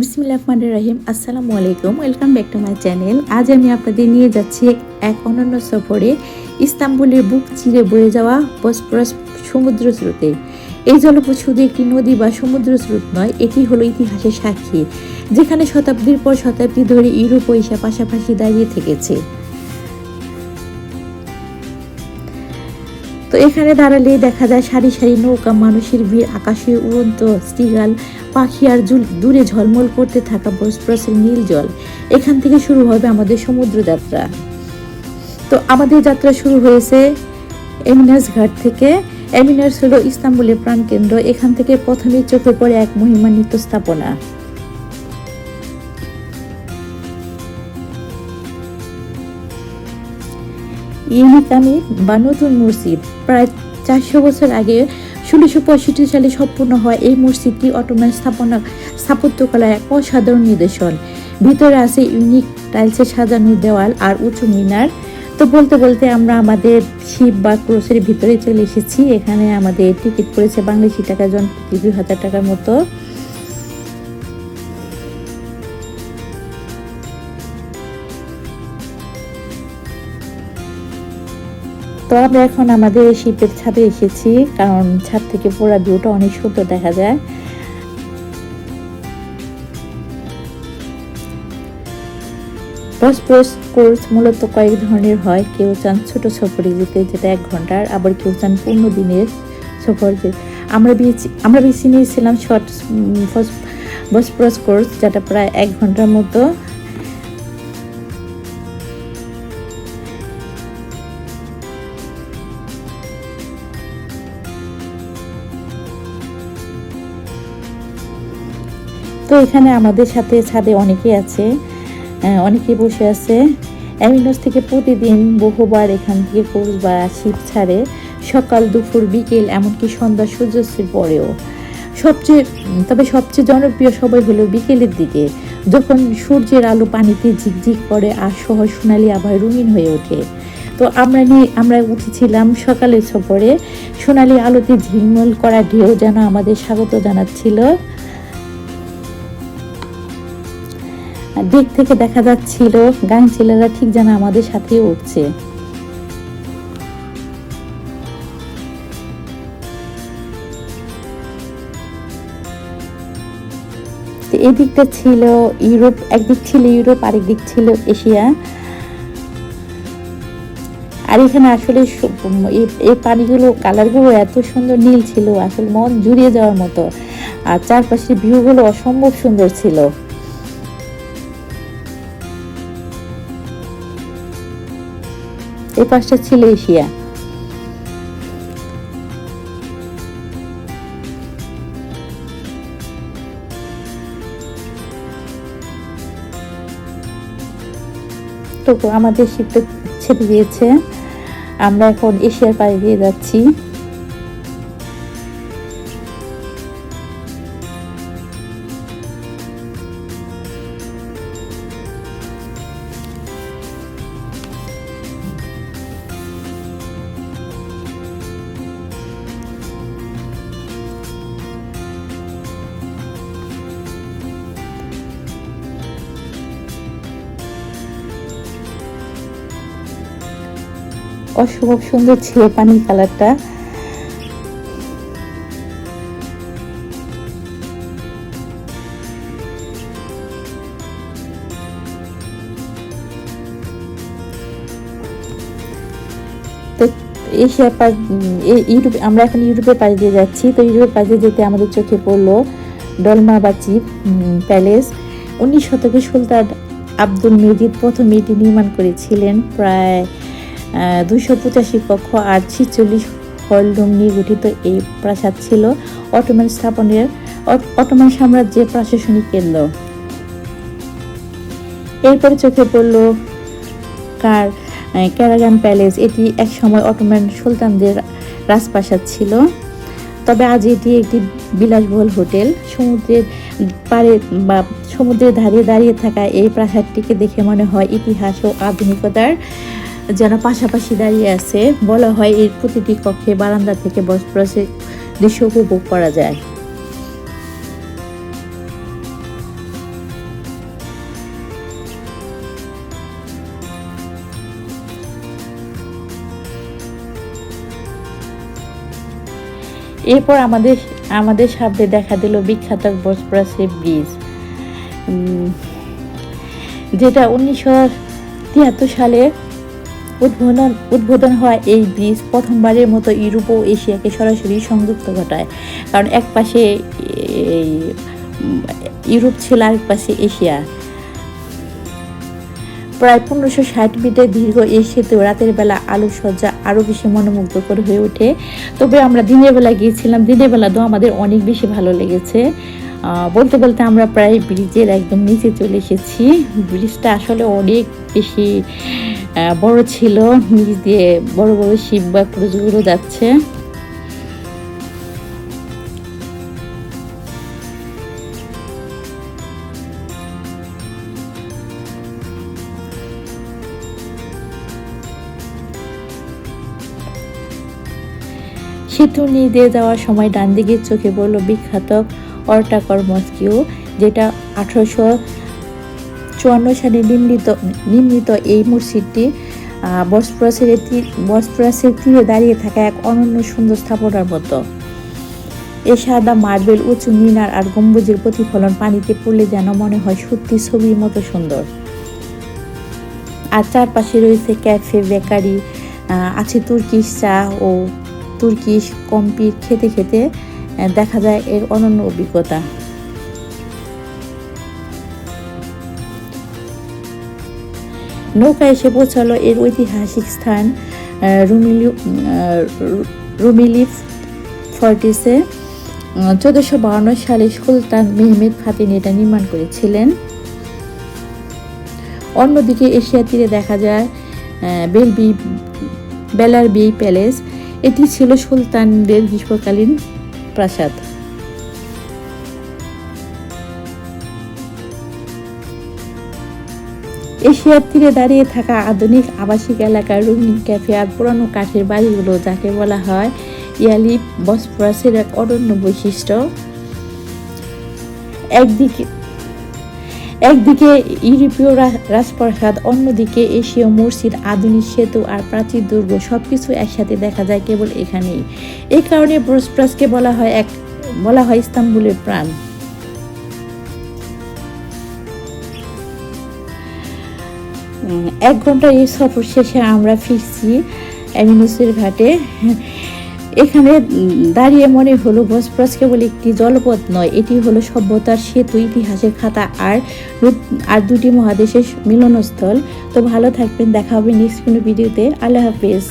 বিসমিল্লাহ রহমান রহিম, আসসালামু আলাইকুম, welcome back to my channel. আজ আমি আপনাদের নিয়ে যাচ্ছি এক অনন্য সফরে ইস্তাম্বুলের বুক চিরে বয়ে যাওয়া বসপরাস সমুদ্র স্রোতে। এই জলপথ শুধু একটি নদী বা সমুদ্র স্রোত নয়, এটি হলো ইতিহাসের সাক্ষী, যেখানে শতাব্দীর পর শতাব্দী ধরে ইউরোপ ও এশিয়া পাশাপাশি দাঁড়িয়ে থেকেছে। তো এখানে দাঁড়ালে দেখা যায় সারি সারি নৌকা, মানুষের ভিড়, আকাশে উড়ন্ত স্টিগাল, পাখি আর দূরে ঝলমল করতে থাকা বসপ্রসের নীল জল। এখান থেকে শুরু হবে আমাদের সমুদ্র যাত্রা তো আমাদের যাত্রা শুরু হয়েছে এমিনাস ঘাট থেকে। এমিনাস হলো ইস্তাম্বুলের প্রাণকেন্দ্র। এখান থেকে প্রথমে চোখে পড়ে এক মহিমান্বিত স্থাপনা। ইউনিকামি বা নতুন মসজিদ। প্রায় চারশো বছর আগে ষোলোশো পঁয়ষট্টি সালে সম্পূর্ণ হয় এই মসজিদটি অটোম্যান স্থাপনা, স্থাপত্যকলার এক অসাধারণ নিদর্শন। ভিতরে আছে ইউনিক টাইলসে সাজানো দেওয়াল আর উঁচু মিনার। তো বলতে বলতে আমরা আমাদের শিব বা ক্রোসের ভিতরে চলে এসেছি। এখানে আমাদের টিকিট পড়েছে বাংলাদেশি টাকা জন দুই হাজার টাকার মতো। তো আমরা এখন আমাদের শিপের ছাদে এসেছি, কারণ ছাদ থেকে পুরো ভিউটা অনেক সুন্দর দেখা যায়। বসপোস কোর্স মূলত কয়েক ধরনের হয়। কেউ চান ছোট সফরে যেতে যেটা এক ঘণ্টার, আবার কেউ চান পূর্ণ দিনের সফর। আমরা বেছে আমরা বেছে নিয়েছিলাম শর্ট বসপ্রস কোর্স যেটা প্রায় এক ঘণ্টার মতো। তো এখানে আমাদের সাথে ছাদে অনেকে আছে অনেকে বসে আছে। অ্যামিনোস থেকে প্রতিদিন বহুবার এখান থেকে কোর্স বা শীত ছাড়ে, সকাল, দুপুর, বিকেল, এমনকি সন্ধ্যা সূর্যাস্তের পরেও। সবচেয়ে, তবে সবচেয়ে জনপ্রিয় সবাই হলো বিকেলের দিকে, যখন সূর্যের আলো পানিতে ঝিকঝিক করে আর শহর সোনালি আবার রঙিন হয়ে ওঠে। তো আমরা নিয়ে, আমরা উঠেছিলাম সকালের সফরে, সোনালি আলোতে ঝিলমল করা ঢেউ যেন আমাদের স্বাগত জানাচ্ছিল। দিক থেকে দেখা যাচ্ছিল, গান ছেলেরা ঠিক যেন আমাদের সাথে উঠছে। তো এই দিকটা ছিল ইউরোপ, একদিক ছিল ইউরোপ, আরেক দিক ছিল এশিয়া। আর এখানে আসলে এই- এই পানিগুলো, কালারগুলো এত সুন্দর নীল ছিল, আসলে মন জুড়িয়ে যাওয়ার মতো। আর চারপাশের ভিউগুলো অসম্ভব সুন্দর ছিল। এই পাশটা ছিল এশিয়া। তো আমাদের শীতটা ছেড়ে দিয়েছে। আমরা এখন এশিয়ার পাড়ে দিয়ে যাচ্ছি। অসম্ভব সুন্দর ছিল পানির কালারটা। তো এশিয়া পার ইউরোপ আমরা এখন ইউরোপের পাড়ে দিয়ে যাচ্ছি। তো ইউরোপের পাড়ে যেতে আমাদের চোখে পড়ল ডলমা বাচি প্যালেস। উনিশ শতকে সুলতান আব্দুল মেজিদ প্রথম এটি নির্মাণ করেছিলেন। প্রায় দুশো পঁচাশি কক্ষ আর ছিচল্লিশ হলরুম নিয়ে গঠিত এই প্রাসাদ ছিল অটোমান স্থাপনের অটোমান সাম্রাজ্যের প্রশাসনিক কেন্দ্র। এরপরে চোখে পড়ল কার ক্যারাগান প্যালেস। এটি এক সময় অটোমান সুলতানদের রাজপ্রাসাদ ছিল। তবে আজ এটি একটি বিলাসবহুল হোটেল। সমুদ্রের পাড়ে বা সমুদ্রের ধারে দাঁড়িয়ে থাকা এই প্রাসাদটিকে দেখে মনে হয় ইতিহাস ও আধুনিকতার যারা পাশাপাশি দাঁড়িয়ে আছে, বলা হয় এর প্রতিটি কক্ষে বারান্দা থেকে বসবাসের দৃশ্য উপভোগ করা যায়। এরপর আমাদের আমাদের সামনে দেখা দিল বিখ্যাত বসপ্রাসে ব্রিজ। যেটা উনিশশো তিয়াত্তর সালে উদ্বোধন উদ্বোধন হওয়া এই ব্রিজ প্রথমবারের মতো ইউরোপ ও এশিয়াকে সরাসরি সংযুক্ত ঘটায়। কারণ এক পাশে এই, ইউরোপ ছিল আরেক পাশে এশিয়া। প্রায় পনেরোশো ষাট মিটার দীর্ঘ এই সেতু রাতের বেলা আলোকসজ্জা আরও বেশি মনোমুগ্ধকর হয়ে ওঠে। তবে আমরা দিনের বেলা গিয়েছিলাম। দিনের বেলা তো আমাদের অনেক বেশি ভালো লেগেছে। বলতে বলতে আমরা প্রায় ব্রিজের একদম নিচে চলে এসেছি। ব্রিজটা আসলে অনেক বেশি বড় ছিল। নিচ দিয়ে বড় বড় শিব বা ক্রুজগুলো যাচ্ছে। সেতু নিয়ে দিয়ে যাওয়ার সময় ডান দিকের চোখে পড়ল বিখ্যাত অর্টাকর মস্কিও যেটা আঠারোশো চুয়ান্ন সালে নির্মিত নির্মিত এই মসজিদটি আহ, বসফরাসের তীর- দাঁড়িয়ে থাকা এক অনন্য সুন্দর স্থাপনার মতো। এ সাদা মার্বেল উঁচু মিনার আর গম্বুজের প্রতিফলন পানিতে পড়লে যেন মনে হয় সত্যি ছবির মতো সুন্দর। আর চারপাশে রয়েছে ক্যাফে বেকারি আছে তুর্কিশ চা ও তুর্কিশ কম্পির খেতে খেতে দেখা যায় এর অনন্য অভিজ্ঞতা। নৌকা এসে পৌঁছালো এর ঐতিহাসিক স্থান রুমিলি ফর্টিসে। চোদ্দোশো বাউন্ন সালে সুলতান মেহমেদ ফাতিন এটা নির্মাণ করেছিলেন। অন্যদিকে এশিয়া তীরে দেখা যায় বেলবি বেলার বি প্যালেস। এটি ছিল সুলতানদের গ্রীষ্মকালীন প্রাসাদ। এশিয়ার তীরে দাঁড়িয়ে থাকা আধুনিক আবাসিক এলাকার রঙিন ক্যাফে আর পুরানো কাঠের বাড়িগুলো যাকে বলা হয় ইয়ালি বসফরাসের এক অনন্য বৈশিষ্ট্য। একদিকে একদিকে ইউরোপীয় রাজপ্রাসাদ, অন্যদিকে এশীয় মসজিদ, আধুনিক সেতু আর প্রাচীর দুর্গ, সবকিছু একসাথে দেখা যায় কেবল এখানেই। এই কারণে বসফরাসকে বলা হয় এক, বলা হয় ইস্তাম্বুলের প্রাণ। এক ঘণ্টা এই সফর শেষে আমরা ফিরছি অ্যামিনুসের ঘাটে। এখানে দাঁড়িয়ে মনে হলো বসপ্রাস কেবল একটি জলপথ নয়, এটি হলো সভ্যতার সেতু, ইতিহাসের খাতা আর আর দুটি মহাদেশের মিলনস্থল। তো ভালো থাকবেন, দেখা হবে নেক্সট কোনো ভিডিওতে আল্লাহ হাফেজ।